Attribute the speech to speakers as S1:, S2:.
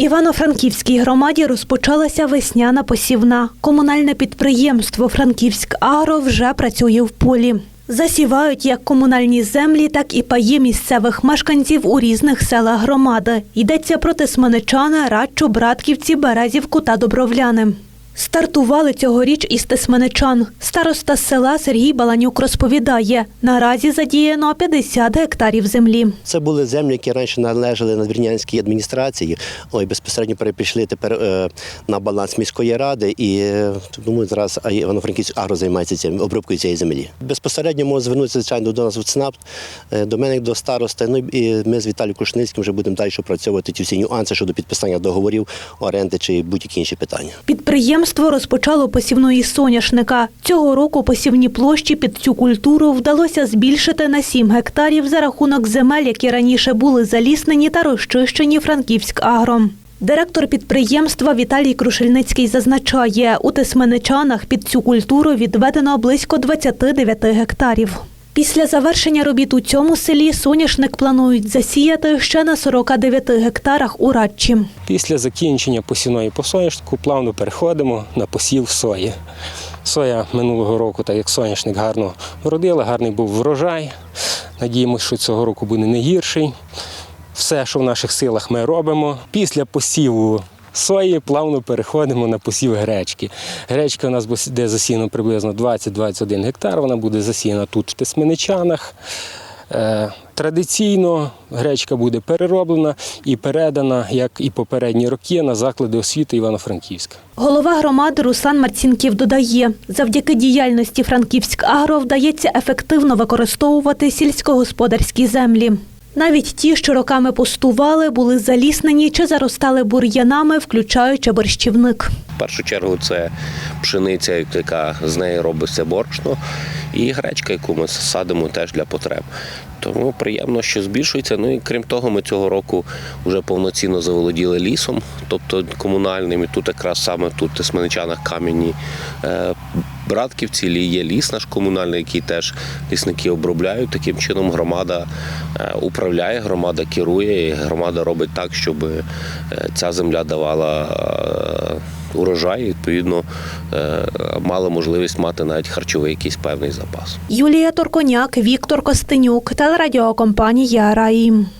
S1: Івано-Франківській громаді розпочалася весняна посівна. Комунальне підприємство Франківськ Агро вже працює в полі. Засівають як комунальні землі, так і паї місцевих мешканців у різних селах громади. Йдеться про Тисманичани, Радчу, Братківці, Березівку та Добровляни. Стартували цьогоріч із Тисменичан. Староста села Сергій Баланюк розповідає, наразі задіяно 50 гектарів землі.
S2: Це були землі, які раніше належали надвірнянській адміністрації. Ой, безпосередньо перейшли тепер е, на баланс міської ради. І е, думаю, зараз Івано-Франківськ агро займається цим обробкою цієї землі. Безпосередньо можна звернутися звичайно до нас в ЦНАП, е, до мене як до старости. Ну і ми з Віталієм Кушницьким вже будемо далі опрацьовувати ті всі нюанси щодо підписання договорів, оренди чи будь-які інші питання.
S1: Підприємство розпочало посівної соняшника. Цього року посівні площі під цю культуру вдалося збільшити на 7 гектарів за рахунок земель, які раніше були заліснені та розчищені Франківськ Агро. Директор підприємства Віталій Крушельницький зазначає, у Тисменичанах під цю культуру відведено близько 29 гектарів. Після завершення робіт у цьому селі соняшник планують засіяти ще на 49 гектарах у Радчі.
S3: Після закінчення посівної по соняшнику плавно переходимо на посів сої. Соя минулого року, так як соняшник гарно вродила, гарний був врожай. Надіємося, що цього року буде не гірший. Все, що в наших силах, ми робимо. Після посіву сої плавно переходимо на посів гречки. Гречка у нас буде засіяна приблизно 20-21 гектар. Вона буде засіяна тут в Тисменичанах. Е, Традиційно гречка буде перероблена і передана, як і попередні роки, на заклади освіти Івано-Франківська.
S1: Голова громади Руслан Марцінків додає, завдяки діяльності Франківськ Агро вдається ефективно використовувати сільськогосподарські землі. Навіть ті, що роками пустували, були заліснені чи заростали бур'янами, включаючи борщівник.
S4: В першу чергу це пшениця, яка з неї робиться борошно, і гречка, яку ми садимо теж для потреб. Тому приємно, що збільшується. Ну і крім того, ми цього року вже повноцінно заволоділи лісом, тобто комунальним. І тут якраз саме тут, в Тисменичанах, кам'яні Братківці, лі- є ліс наш комунальний, який теж лісники обробляють. Таким чином громада е, управляє, громада керує, і громада робить так, щоб е, ця земля давала. е, урожай, і, відповідно, мали можливість мати навіть харчовий якийсь певний запас.
S1: Юлія Торконяк, Віктор Костенюк, телерадіокомпанія Раїм.